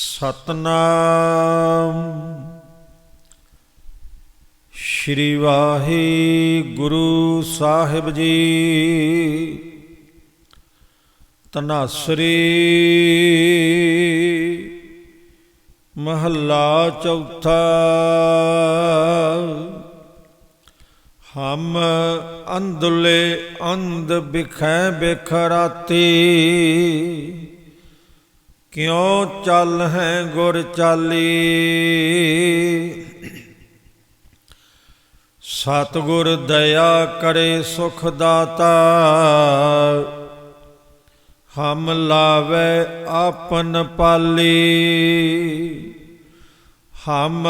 ਸਤਨਾਮ। ਸ਼੍ਰੀ ਵਾਹਿਗੁਰੂ ਸਾਹਿਬ ਜੀ। ਤਨਾਸਰੀ ਮਹੱਲਾ ਚੌਥਾ। ਹਮ ਅੰਧਲੇ ਅੰਧ ਬਿਖੈ ਬਿਖਰਾਤੀ। ਕਿਉ ਚੱਲ ਹੈ ਗੁਰ ਚਾਲੀ? ਸਤਿਗੁਰ ਦਇਆ ਕਰੇ ਸੁਖ ਦਾਤਾ। ਹਮ ਲਾਵੇ ਆਪਨ ਪਾਲੀ। ਹਮ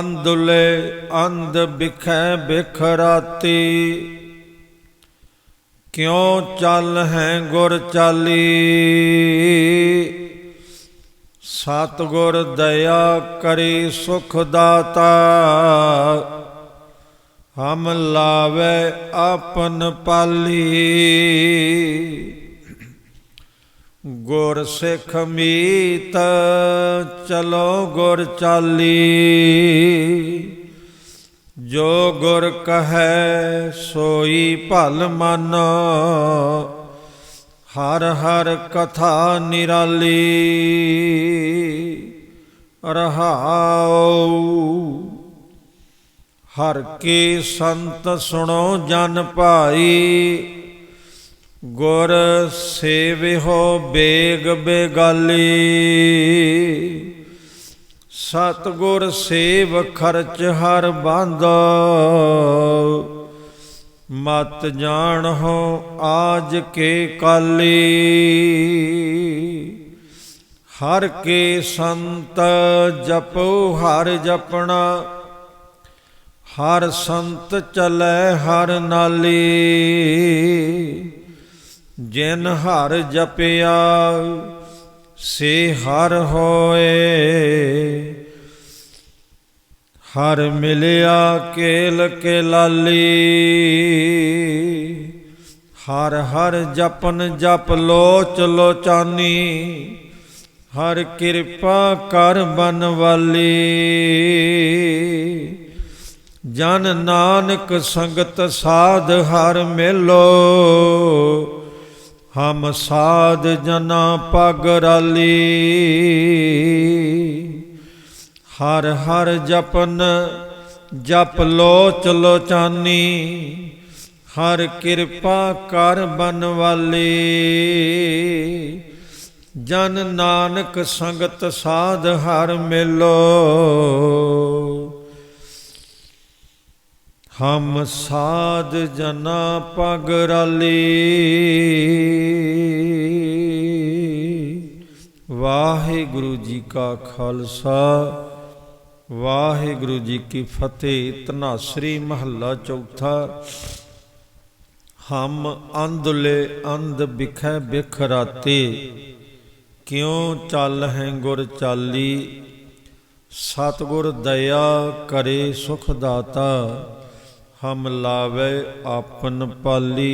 ਅੰਧਲੇ ਅੰਧ ਬਿਖੈ ਬਿਖਰਾਤੀ। ਕਿਉ ਚੱਲ ਹੈ ਗੁਰ ਚਾਲੀ? ਸਤਿਗੁਰ ਦਇਆ ਕਰੀ ਸੁਖ ਦਾਤਾ, ਹਮ ਲਾਵੇ ਆਪਨ ਪਾਲੀ। ਗੁਰ ਸਿੱਖ ਮੀਤ ਚਲੋ ਗੁਰ ਚਾਲੀ। ਜੋ ਗੁਰ ਕਹੈ ਸੋਈ ਭਲ ਮਨ ਹਰ ਹਰ ਕਥਾ ਨਿਰਾਲੀ ਰਹਾਉ। ਹਰ ਕੀ ਸੰਤ ਸੁਣੋ ਜਨ ਭਾਈ, ਗੁਰ ਸੇਵਿਓ ਬੇਗ ਬੇਗਾਲੀ। ਸਤਗੁਰ ਸੇਵ ਖਰਚ ਹਰ ਬਾਂਧੋ ਮਤ ਜਾਣੋ ਆਜ ਕੇ ਕਾਲੀ। ਹਰ ਕੇ ਸੰਤ ਜਪੋ, ਹਰ ਜਪਣਾ। ਹਰ ਸੰਤ ਚਲੈ, ਹਰ ਨਾਲੀ। ਜਿਨ ਹਰ ਜਪਿਆ, ਸੇ ਹਰ ਹੋਏ। ਹਰ ਮਿਲਿਆ ਕੇਲ ਕੇ ਲਾਲੀ ਹਰ ਹਰ ਜਪਨ ਜਪ ਲੋਚ ਲੋਚਾਨੀ। ਹਰ ਕਿਰਪਾ ਕਰ ਬਨ ਵਾਲੀ ਜਨ ਨਾਨਕ ਸੰਗਤ ਸਾਧ ਹਰ ਮਿਲੋ। ਹਮ ਸਾਧ ਜਨਾ ਪਗ ਰਾਲੀ ਹਰ ਹਰ ਜਪਨ, ਜਪ ਲੋਚ ਲੋਚਾਨੀ ਹਰ ਕਿਰਪਾ ਕਰ ਬਨ ਵਾਲੀ। ਜਨ ਨਾਨਕ ਸੰਗਤ ਸਾਧ ਹਰ ਮਿਲੋ। ਹਮ ਸਾਧ ਜਨਾ ਪਗ ਰਾਲੀ। ਵਾਹਿਗੁਰੂ ਜੀ ਕਾ ਖਾਲਸਾ। ਵਾਹਿਗੁਰੂ ਜੀ ਕੀ ਫਤਿਹ ਤਨਾਸਰੀ ਮਹੱਲਾ ਚੌਥਾ। ਹਮ ਅੰਧਲੇ ਅੰਧ ਬਿਖੈ ਬਿਖ ਰਾਤੇ, ਕਿਉ ਚੱਲ ਹੈ ਗੁਰ ਚਾਲੀ? ਸਤਗੁਰ ਦਇਆ ਕਰੇ ਸੁਖ ਦਾਤਾ, ਹਮ ਲਾਵੇ ਆਪਨ ਪਾਲੀ।